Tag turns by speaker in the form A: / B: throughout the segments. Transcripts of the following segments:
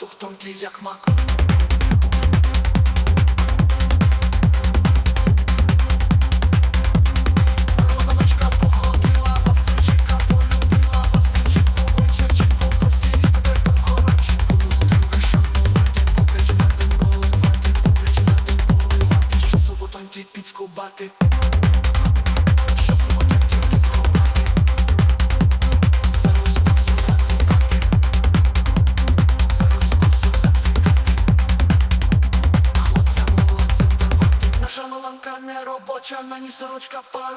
A: Тобто Воздух тонкий, як мак. Кпила, сорочка пар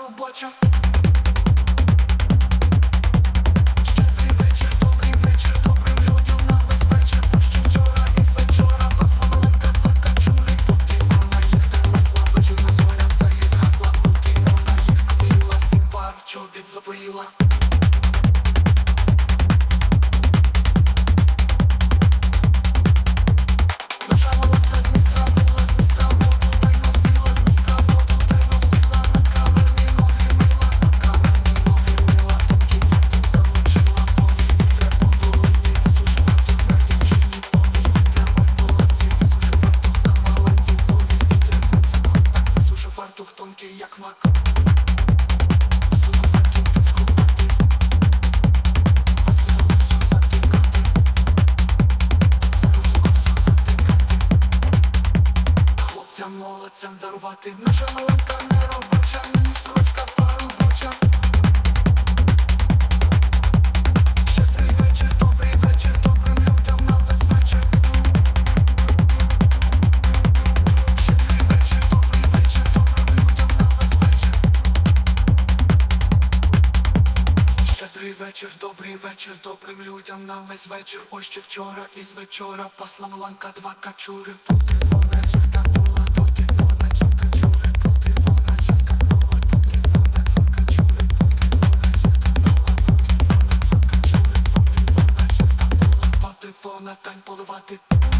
A: чобіт запоїла. Молодцям дарувати. Наша маленька не робоча, ні сорочка парубоча Щедрий вечір, добрий вечір, добрим людям на весь вечір. Щедрий вечір, добрий вечір, добрим людям на весь вечір. Щедрий вечір, добрий вечір, добрим людям на весь вечір. Ось ще вчора і з вечора пасла маланка два качури вона їх та do.